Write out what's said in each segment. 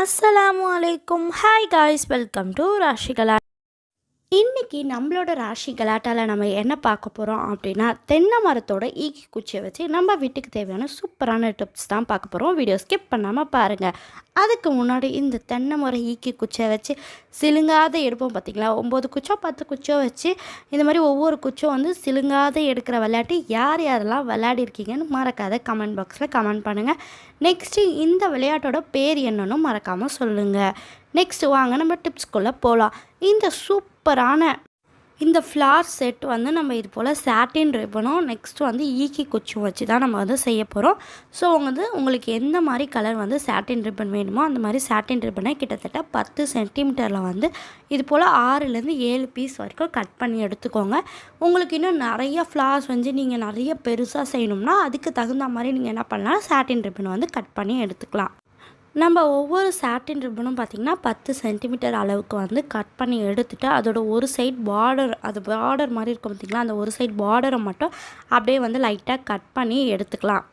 Assalamualaikum. Hi guys, welcome to Rashikala. இன்றைக்கி நம்மளோட ராஷி கலாட்டாவில் நம்ம என்ன பார்க்க போகிறோம் அப்படின்னா தென்னை மரத்தோட ஈக்கி குச்சியை வச்சு நம்ம வீட்டுக்கு தேவையான சூப்பரான டிப்ஸ் தான் பார்க்க போகிறோம் வீடியோ ஸ்கிப் பண்ணாமல் பாருங்கள் அதுக்கு முன்னாடி இந்த தென்னை மரம் ஈக்கி குச்சியை வச்சு சிலுங்காத எடுப்போம் பார்த்தீங்களா? ஒம்பது குச்சோ பத்து குச்சோ வச்சு இந்த மாதிரி ஒவ்வொரு குச்சோ வந்து சிலுங்காத எடுக்கிற விளையாட்டு யார் யாரெல்லாம் விளையாடிருக்கீங்கன்னு மறக்காத கமெண்ட் பாக்ஸில் கமெண்ட் பண்ணுங்கள் நெக்ஸ்ட்டு இந்த விளையாட்டோட பேர் என்னன்னு மறக்காமல் சொல்லுங்கள் நெக்ஸ்ட் வாங்க நம்ம டிப்ஸ்குள்ளே போகலாம் இந்த சூப்பரான இந்த ஃப்ளார் செட் வந்து நம்ம இது போல் சாட்டின் ரிப்பனும் நெக்ஸ்ட்டு வந்து ஈக்கி குச்சும் வச்சு தான் நம்ம வந்து செய்ய போகிறோம் ஸோ வந்து உங்களுக்கு எந்த மாதிரி கலர் வந்து சாட்டின் ரிப்பன் வேணுமோ அந்த மாதிரி சாட்டின் ரிப்பனை கிட்டத்தட்ட பத்து சென்டிமீட்டரில் வந்து இது போல் ஆறுலேருந்து ஏழு பீஸ் வரைக்கும் கட் பண்ணி எடுத்துக்கோங்க. உங்களுக்கு இன்னும் நிறைய ஃப்ளார்ஸ் வந்து நீங்கள் நிறைய பெருசாக செய்யணும்னா அதுக்கு தகுந்த மாதிரி நீங்கள் என்ன பண்ணலாம் சாட்டின் ரிப்பன் வந்து கட் பண்ணி எடுத்துக்கலாம். நம்ம ஒவ்வொரு சாட்டின் ரிப்பனும் பார்த்திங்கன்னா பத்து சென்டிமீட்டர் அளவுக்கு வந்து கட் பண்ணி எடுத்துகிட்டு அதோட ஒரு சைட் பார்டர் அது பார்டர் மாதிரி இருக்கும் பார்த்திங்களா அந்த ஒரு சைட் பார்டரை மட்டும் அப்படியே வந்து லைட்டாக கட் பண்ணி எடுத்துக்கலாம்.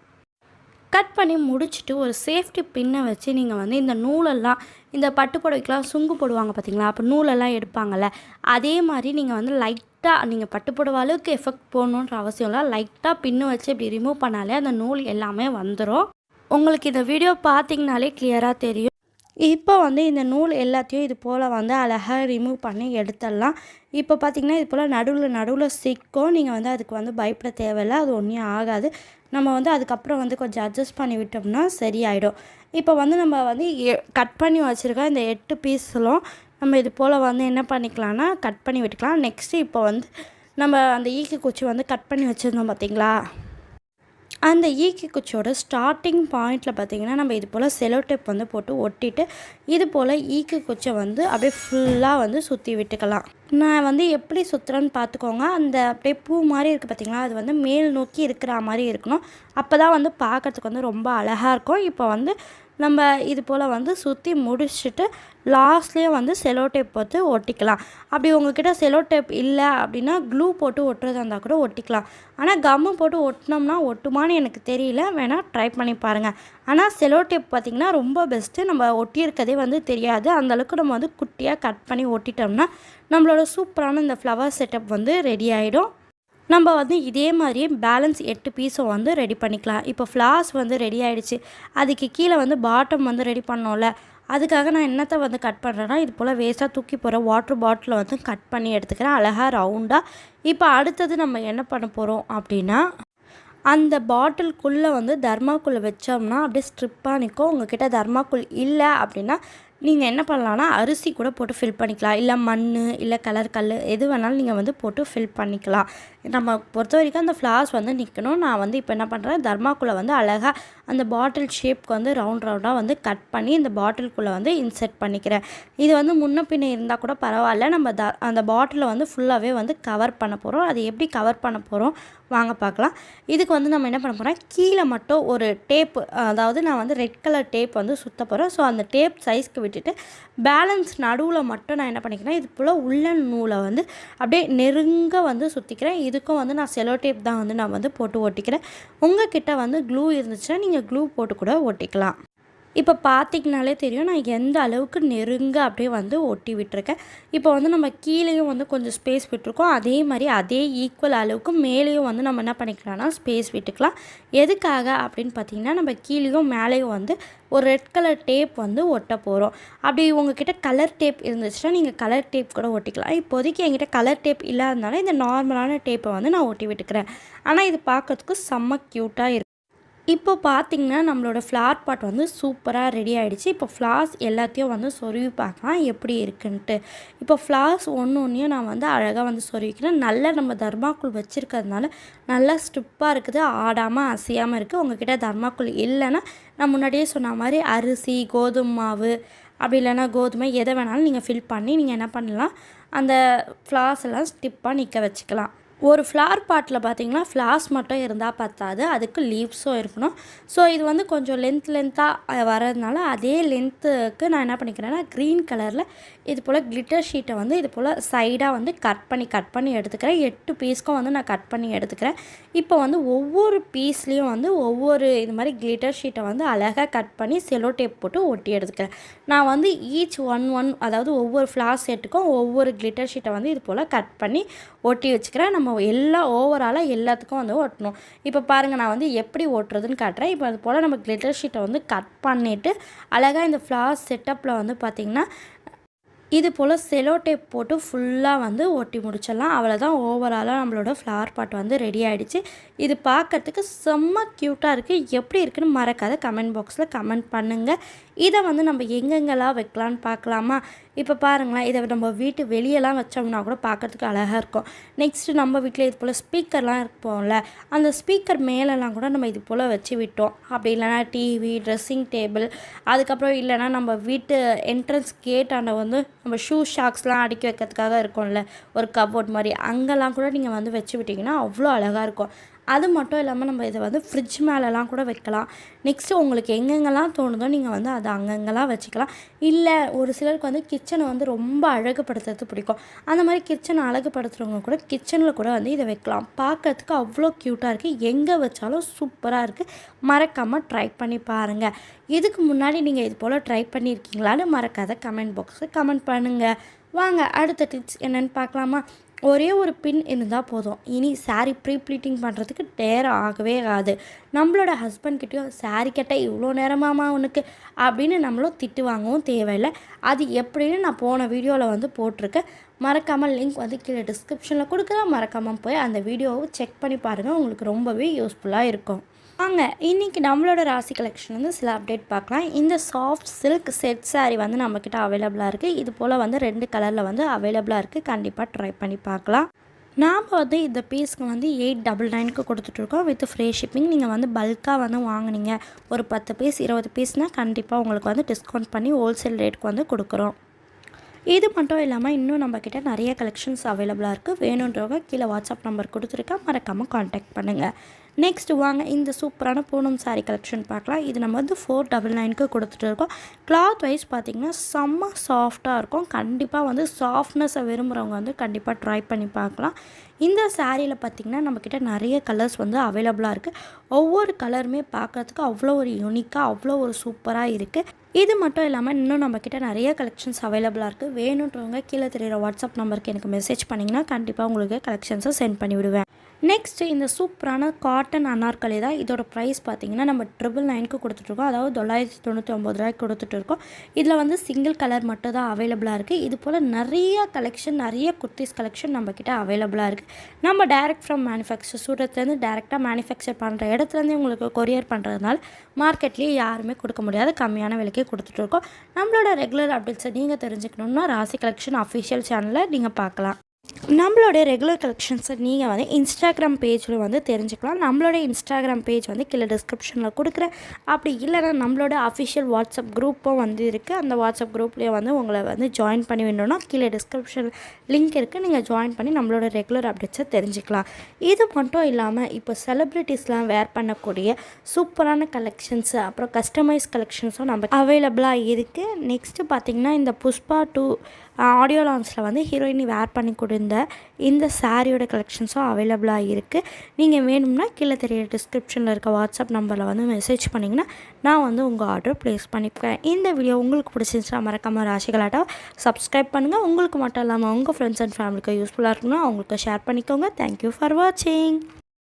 கட் பண்ணி முடிச்சுட்டு ஒரு சேஃப்டி பின்னை வச்சு நீங்கள் வந்து இந்த நூலெல்லாம் இந்த பட்டு புடவைக்கெலாம் சுங்கு போடுவாங்க பார்த்தீங்களா அப்போ நூலெல்லாம் எடுப்பாங்கள்ல அதே மாதிரி நீங்கள் வந்து லைட்டாக நீங்கள் பட்டு புடவை அளவுக்கு எஃபெக்ட் போடணுன்ற அவசியம் இல்லை லைட்டாக பின்னு வச்சு இப்படி ரிமூவ் பண்ணாலே அந்த நூல் எல்லாமே வந்துடும் உங்களுக்கு இந்த வீடியோ பார்த்தீங்கனாலே கிளியராக தெரியும். இப்போ வந்து இந்த நூல் எல்லாத்தையும் இது போல் வந்து அழகாக ரிமூவ் பண்ணி எடுத்துடலாம். இப்போ பார்த்திங்கன்னா இது போல் நடுவில் நடுவில் சிக்கும். நீங்கள் வந்து அதுக்கு வந்து பயப்பட தேவையில்லை. அது ஒன்றும் ஆகாது. நம்ம வந்து அதுக்கப்புறம் வந்து கொஞ்சம் அட்ஜஸ்ட் பண்ணி விட்டோம்னா சரியாயிடும். இப்போ வந்து நம்ம வந்து கட் பண்ணி வச்சுருக்க இந்த எட்டு பீஸ்லும் நம்ம இது போல் வந்து என்ன பண்ணிக்கலாம்னா கட் பண்ணி விட்டுக்கலாம். நெக்ஸ்ட்டு இப்போ வந்து நம்ம அந்த ஈக்கு குச்சி வந்து கட் பண்ணி வச்சுருந்தோம் பார்த்திங்களா அந்த ஈக்கி குச்சியோட ஸ்டார்டிங் பாயிண்டில் பார்த்தீங்கன்னா நம்ம இது போல் செலோ டேப் வந்து போட்டு ஒட்டிட்டு இது போல் ஈக்கி குச்சை வந்து அப்படியே ஃபுல்லாக வந்து சுற்றி விட்டுக்கலாம். நான் வந்து எப்படி சுற்றுறேன்னு பார்த்துக்கோங்க அந்த அப்படியே பூ மாதிரி இருக்குது பார்த்திங்களா அது வந்து மேல் நோக்கி இருக்கிற மாதிரி இருக்கணும். அப்போ தான் வந்து பார்க்குறதுக்கு வந்து ரொம்ப அழகாக இருக்கும். இப்போ வந்து நம்ம இது போல் வந்து சுற்றி முடிச்சுட்டு லாஸ்ட்லேயே வந்து செலோ டேப் போட்டு ஒட்டிக்கலாம். அப்படி உங்ககிட்ட செலோ டேப் இல்லை அப்படின்னா க்ளூ போட்டு ஒட்டுறதா இருந்தால் கூட ஒட்டிக்கலாம். ஆனால் கம்மு போட்டு ஒட்டினோம்னா ஒட்டுமான்னு எனக்கு தெரியல. வேணால் ட்ரை பண்ணி பாருங்கள் ஆனால் செலோ டேப் பார்த்திங்கன்னா ரொம்ப பெஸ்ட்டு நம்ம ஒட்டியிருக்கதே வந்து தெரியாது. அந்தளவுக்கு நம்ம வந்து குட்டியாக கட் பண்ணி ஒட்டிட்டோம்னா நம்மளோட சூப்பரான இந்த ஃப்ளவர் செட்டப் வந்து ரெடி ஆகிடும் நம்ம வந்து இதே மாதிரியே பேலன்ஸ் எட்டு பீஸும் வந்து ரெடி பண்ணிக்கலாம். இப்போ ஃப்ளாஸ் வந்து ரெடி ஆகிடுச்சு அதுக்கு கீழே வந்து பாட்டம் வந்து ரெடி பண்ணோம்ல. அதுக்காக நான் என்னத்தை வந்து கட் பண்ணுறேன்னா இது போல் வேஸ்ட்டாக தூக்கி போகிற வாட்ரு பாட்டிலை வந்து கட் பண்ணி எடுத்துக்கிறேன். அழகாக ரவுண்டாக இப்போ அடுத்தது நம்ம என்ன பண்ண போகிறோம் அப்படின்னா அந்த பாட்டிலுக்குள்ளே வந்து தர்மாக்குள்ளே வச்சோம்னா அப்படியே ஸ்ட்ரிப்பாக நிற்கும் உங்ககிட்ட தர்மாக்குள் இல்லை அப்படின்னா நீங்கள் என்ன பண்ணலான்னா அரிசி கூட போட்டு ஃபில் பண்ணிக்கலாம். இல்லை மண் இல்லை கலர் கல் எது வேணாலும் நீங்கள் வந்து போட்டு ஃபில் பண்ணிக்கலாம். நம்ம பொறுத்த வரைக்கும் அந்த ஃப்ளார்ஸ் வந்து நிற்கணும் நான் வந்து இப்போ என்ன பண்ணுறேன் தர்மாக்குள்ளே வந்து அழகாக அந்த பாட்டில் ஷேப்க்கு வந்து ரவுண்ட் ரவுண்டாக வந்து கட் பண்ணி இந்த பாட்டிலுக்குள்ளே வந்து இன்செர்ட் பண்ணிக்கிறேன். இது வந்து முன்ன பின்ன இருந்தால் கூட பரவாயில்ல. நம்ம த அந்த பாட்டிலை வந்து ஃபுல்லாகவே வந்து கவர் பண்ண போகிறோம் அது எப்படி கவர் பண்ண போகிறோம் வாங்க பார்க்கலாம். இதுக்கு வந்து நம்ம என்ன பண்ண போகிறோம் கீழே மட்டும் ஒரு டேப் அதாவது நான் வந்து ரெட் கலர் டேப் வந்து சுற்ற போகிறேன் ஸோ அந்த டேப் சைஸ்க்கு விட்டுட்டு பேலன்ஸ் நடுவில் மட்டும் நான் என்ன பண்ணிக்கிறேன்? இது போல் உள்ள நூலை வந்து அப்படியே நெருங்க வந்து சுற்றிக்கிறேன் இதுக்கும் வந்து நான் செலோ டேப் தான் வந்து நான் வந்து போட்டு ஒட்டிக்கிறேன். உங்கள் கிட்டே வந்து க்ளூ இருந்துச்சுன்னா நீங்கள் க்ளூ போட்டு கூட ஒட்டிக்கலாம். இப்போ பார்த்திங்கனாலே தெரியும் நான் எந்த அளவுக்கு நெருங்க அப்படியே வந்து ஒட்டி விட்டுருக்கேன். இப்போ வந்து நம்ம கீழேயும் வந்து கொஞ்சம் ஸ்பேஸ் விட்டுருக்கோம். அதே மாதிரி அதே ஈக்குவல் அளவுக்கு மேலேயும் வந்து நம்ம என்ன பண்ணிக்கலாம்னா ஸ்பேஸ் விட்டுக்கலாம். எதுக்காக அப்படின்னு பார்த்தீங்கன்னா நம்ம கீழேயும் மேலேயும் வந்து ஒரு ரெட் கலர் டேப் வந்து ஒட்ட போகிறோம் அப்படி உங்ககிட்ட கலர் டேப் இருந்துச்சுன்னா நீங்கள் கலர் டேப் கூட ஒட்டிக்கலாம். இப்போதைக்கு என்கிட்ட கலர் டேப் இல்லாதனால இந்த நார்மலான டேப்பை வந்து நான் ஒட்டி விட்டுக்கிறேன். ஆனால் இது பார்க்கறதுக்கு செம்ம க்யூட்டாக இருக்கும் இப்போ பார்த்திங்கன்னா நம்மளோட ஃப்ளார் பாட் வந்து சூப்பராக ரெடி ஆகிடுச்சு இப்போ ஃப்ளார்ஸ் எல்லாத்தையும் வந்து சொருவி பார்க்கலாம் எப்படி இருக்குன்ட்டு. இப்போ ஃப்ளார்ஸ் ஒன்று ஒன்றையும் நான் வந்து அழகாக வந்து சொருவிக்கிறேன் நல்லா நம்ம தர்மாக்குள் வச்சுருக்கிறதுனால நல்லா ஸ்ட்ரிப்பாக இருக்குது. ஆடாமல் அசையாமல் இருக்குது. உங்ககிட்ட தர்மாக்குள் இல்லைன்னா நான் முன்னாடியே சொன்ன மாதிரி அரிசி கோதுமை மாவு அப்படி இல்லைன்னா கோதுமை எதை வேணாலும் நீங்கள் ஃபில் பண்ணி நீங்கள் என்ன பண்ணலாம்? அந்த ஃப்ளார்ஸ் எல்லாம் ஸ்டிப்பாக நிற்க வச்சுக்கலாம். ஒரு ஃப்ளார் பாட்டில் பார்த்தீங்கன்னா ஃப்ளார்ஸ் மட்டும் இருந்தால் பத்தாது. அதுக்கு லீவ்ஸும் இருக்கணும். ஸோ இது வந்து கொஞ்சம் லென்த் லென்த்தாக வரதுனால அதே லென்த்துக்கு நான் என்ன பண்ணிக்கிறேன்னா க்ரீன் கலரில் இது போல் கிளிட்டர் ஷீட்டை வந்து இது போல் சைடாக வந்து கட் பண்ணி கட் பண்ணி எடுத்துக்கிறேன். எட்டு பீஸ்க்கும் வந்து நான் கட் பண்ணி எடுத்துக்கிறேன். இப்போ வந்து ஒவ்வொரு பீஸ்லேயும் வந்து ஒவ்வொரு இது மாதிரி கிளிட்டர் ஷீட்டை வந்து அழகாக கட் பண்ணி செலோ டேப் போட்டு ஒட்டி எடுத்துக்கிறேன். நான் வந்து ஈச் ஒன் ஒன் அதாவது ஒவ்வொரு ஃப்ளார் செட்டுக்கும் ஒவ்வொரு கிளிட்டர் ஷீட்டை வந்து இது போல் கட் பண்ணி ஒட்டி வச்சுக்கிறேன். நம்ம எல்லா ஓவராலாக எல்லாத்துக்கும் வந்து ஒட்டணும். இப்போ பாருங்கள் நான் வந்து எப்படி ஓட்டுறதுன்னு காட்டுறேன். இப்போ அது போல் நம்ம கிளிட்டர் ஷீட்டை வந்து கட் பண்ணிவிட்டு அழகாக இந்த ஃப்ளார் செட்டப்பில் வந்து பார்த்திங்கன்னா இது போல் செலோ டேப் போட்டு ஃபுல்லாக வந்து ஒட்டி முடிச்சிடலாம். அவ்வளோதான் ஓவராலாக நம்மளோட ஃப்ளவர் பாட் வந்து ரெடி ஆகிடுச்சு இது பார்க்குறதுக்கு செம்ம க்யூட்டாக இருக்குது எப்படி இருக்குன்னு மறக்காத கமெண்ட் பாக்ஸில் கமெண்ட் பண்ணுங்கள் இதை வந்து நம்ம எங்கெங்கெல்லாம் வைக்கலான்னு பார்க்கலாமா? இப்போ பாருங்களேன் இதை நம்ம வீட்டு வெளியெல்லாம் வச்சோம்னா கூட பார்க்குறதுக்கு அழகாக இருக்கும். நெக்ஸ்ட்டு நம்ம வீட்டில் இது போல் ஸ்பீக்கர்லாம் இருப்போம்ல அந்த ஸ்பீக்கர் மேலெல்லாம் கூட நம்ம இது போல் வச்சு விட்டோம். அப்படி இல்லைனா டிவி ட்ரெஸ்ஸிங் டேபிள் அதுக்கப்புறம் இல்லைனா நம்ம வீட்டு என்ட்ரன்ஸ் கேட்டாண்ட வந்து நம்ம ஷூ ஷாக்ஸ்லாம் அடுக்கி வைக்கிறதுக்காக இருக்கும்ல ஒரு கபோர்ட் மாதிரி. அங்கெல்லாம் கூட நீங்கள் வந்து வச்சு விட்டிங்கன்னா அவ்வளோ அழகாக இருக்கும். அது மட்டும் இல்லாமல் நம்ம இதை வந்து ஃப்ரிட்ஜ் மேலெலாம் கூட வைக்கலாம். நெக்ஸ்ட்டு உங்களுக்கு எங்கெங்கெல்லாம் தோணுதோ நீங்கள் வந்து அதை அங்கங்கெல்லாம் வச்சுக்கலாம். இல்லை ஒரு சிலருக்கு வந்து கிச்சனை வந்து ரொம்ப அழகுபடுத்துறது பிடிக்கும். அந்த மாதிரி கிச்சனை அழகுபடுத்துகிறவங்க கூட கிச்சனில் கூட வந்து இதை வைக்கலாம். பார்க்கறதுக்கு அவ்வளோ க்யூட்டாக இருக்குது எங்கே வச்சாலும் சூப்பராக இருக்குது மறக்காமல் ட்ரை பண்ணி பாருங்கள் இதுக்கு முன்னாடி நீங்கள் இது போல் ட்ரை பண்ணியிருக்கீங்களான்னு மறக்காத கமெண்ட் பாக்ஸில் கமெண்ட் பண்ணுங்கள் வாங்க அடுத்த டிப்ஸ் என்னென்னு பார்க்கலாமா? ஒரே ஒரு பின் இருந்தால் போதும். இனி சாரீ ப்ரீ ப்ளீட்டிங் பண்ணுறதுக்கு நேரம் ஆகவே ஆகாது. நம்மளோட ஹஸ்பண்ட்கிட்டையும் சாரீ கேட்டால் இவ்வளோ நேரமாமா உனக்கு? அப்படின்னு நம்மளும் திட்டு வாங்கவும் தேவையில்லை. அது எப்படின்னு நான் போன வீடியோவில் வந்து போட்டிருக்கேன். மறக்காமல் லிங்க் வந்து கீழே டிஸ்கிரிப்ஷனில் கொடுக்குறேன். மறக்காமல் போய் அந்த வீடியோவை செக் பண்ணி பாருங்கள் உங்களுக்கு ரொம்பவே யூஸ்ஃபுல்லாக இருக்கும். வாங்க இன்றைக்கி நம்மளோட ராசி கலெக்ஷன் வந்து சில அப்டேட் பார்க்கலாம். இந்த சாஃப்ட் சில்க் செட் சாரீ வந்து நம்மக்கிட்ட அவைலபிளாக இருக்குது இது போல் வந்து ரெண்டு கலரில் வந்து அவைலபிளாக இருக்குது கண்டிப்பாக ட்ரை பண்ணி பார்க்கலாம். நாம் வந்து இந்த பீஸ்க்கு வந்து எயிட் டபுள் நைனுக்கு கொடுத்துட்ருக்கோம் வித் ஃப்ரீ ஷிப்பிங் நீங்கள் வந்து பல்காக வந்து வாங்கினீங்க. ஒரு பத்து பீஸ் இருபது பீஸ்னால் கண்டிப்பாக உங்களுக்கு வந்து டிஸ்கவுண்ட் பண்ணி ஹோல்சேல் ரேட்டுக்கு வந்து கொடுக்குறோம். இது மட்டும் இல்லாமல் இன்னும் நம்மக்கிட்ட நிறைய கலெக்ஷன்ஸ் அவைலபிளாக இருக்குது வேணுன்றவங்க கீழே வாட்ஸ்அப் நம்பர் கொடுத்துருக்கேன் மறக்காமல் காண்டாக்ட் பண்ணுங்கள் நெக்ஸ்ட் வாங்க இந்த சூப்பரான பூனம் சாரீ கலெக்ஷன் பார்க்கலாம். இது நம்ம வந்து ஃபோர் டபுள் நைனுக்கு கொடுத்துட்டு இருக்கோம். கிளாத் வைஸ் பார்த்திங்கன்னா செம்ம சாஃப்டாக இருக்கும். கண்டிப்பாக வந்து சாஃப்ட்னஸை விரும்புகிறவங்க வந்து கண்டிப்பாக ட்ரை பண்ணி பார்க்கலாம். இந்த சாரியில் பார்த்திங்கன்னா நம்மக்கிட்ட நிறைய கலர்ஸ் வந்து அவைலபிளாக இருக்குது ஒவ்வொரு கலருமே பார்க்குறதுக்கு அவ்வளோ ஒரு யூனிக்காக அவ்வளோ ஒரு சூப்பராக இருக்குது இது மட்டும் இல்லாமல் இன்னும் நம்மக்கிட்ட நிறைய கலெக்ஷன்ஸ் அவைலபிளாக இருக்குது வேணுன்றவங்க கீழே தெரிகிற வாட்ஸ்அப் நம்பருக்கு எனக்கு மெசேஜ் பண்ணிங்கன்னா கண்டிப்பாக உங்களுக்கு கலெக்ஷன்ஸை சென்ட் பண்ணிவிடுவேன் நெக்ஸ்ட் இந்த சூப்பரான காட்டன் அனார்கலி தான் இதோட ப்ரைஸ் பார்த்தீங்கன்னா நம்ம ட்ரிபிள் நைனுக்கு கொடுத்துட்ருக்கோம் அதாவது தொள்ளாயிரத்தி தொண்ணூற்றி ஒம்பது ரூபாய்க்கு கொடுத்துட்டு இருக்கோம். இதில் வந்து சிங்கிள் கலர் மட்டும் தான் அவைலபிளாக இருக்குது இது போல் நிறைய கலெக்ஷன் நிறைய குர்த்திஸ் கலெக்ஷன் நம்மக்கிட்ட அவைலபிளாக இருக்குது நம்ம டேரக்ட் ஃப்ரம் மேனுஃபேக்சர் சூரத்துலேருந்து டேரெக்டாக மேனுஃபேக்சர் பண்ணுற இடத்துலேருந்து உங்களுக்கு கொரியர் பண்ணுறதுனால மார்க்கெட்லேயே யாருமே கொடுக்க முடியாது. கம்மியான விலைக்கு கொடுத்துட்ருக்கோம். நம்மளோட ரெகுலர் அப்டேட்ஸை நீங்கள் தெரிஞ்சுக்கணுன்னா ராசி கலெக்ஷன் அஃபிஷியல் சேனலில் நீங்கள் பார்க்கலாம். நம்மளுடைய ரெகுலர் கலெக்ஷன்ஸை நீங்கள் வந்து இன்ஸ்டாகிராம் பேஜில் வந்து தெரிஞ்சுக்கலாம். நம்மளோட இன்ஸ்டாகிராம் பேஜ் வந்து கீழே டிஸ்கிரிப்ஷனில் கொடுக்குறேன். அப்படி இல்லைனா நம்மளோட அஃபிஷியல் வாட்ஸ்அப் குரூப்பும் வந்து இருக்குது அந்த வாட்ஸ்அப் குரூப்லேயே வந்து உங்களை வந்து ஜாயின் பண்ணி வேணும்னா கீழே டிஸ்கிரிப்ஷன் லிங்க் இருக்குது நீங்கள் ஜாயின் பண்ணி நம்மளோட ரெகுலர் அப்டேட்ஸை தெரிஞ்சுக்கலாம். இது மட்டும் இல்லாமல் இப்போ செலிப்ரிட்டிஸ்லாம் வேர் பண்ணக்கூடிய சூப்பரான கலெக்ஷன்ஸு அப்புறம் கஸ்டமைஸ் கலெக்ஷன்ஸும் நம்ம அவைலபிளாக இருக்குது நெக்ஸ்ட்டு பார்த்திங்கன்னா இந்த புஷ்பா டூ ஆடியோ லான்ஸில் வந்து ஹீரோயினி வேர் பண்ணி கொடுத்த இந்த சாரியோட கலெக்ஷன்ஸும் அவைலபிளாக இருக்குது. நீங்கள் வேணும்னா கீழே தெரிய டிஸ்கிரிப்ஷனில் இருக்க வாட்ஸ்அப் நம்பரில் வந்து மெசேஜ் பண்ணிங்கன்னா நான் வந்து உங்கள் ஆர்டர் ப்ளேஸ் பண்ணிப்பேன். இந்த வீடியோ உங்களுக்கு பிடிச்சிருந்துச்சா மறக்காமல் ராசிகளாட்டா சப்ஸ்கிரைப் பண்ணுங்கள் உங்களுக்கு மட்டும் இல்லாமல் உங்கள் ஃப்ரெண்ட்ஸ் அண்ட் ஃபேமிலிக்கு யூஸ்ஃபுல்லாக இருக்குன்னா அவங்களுக்கு ஷேர் பண்ணிக்கோங்க. தேங்க்யூ ஃபார் வாட்சிங்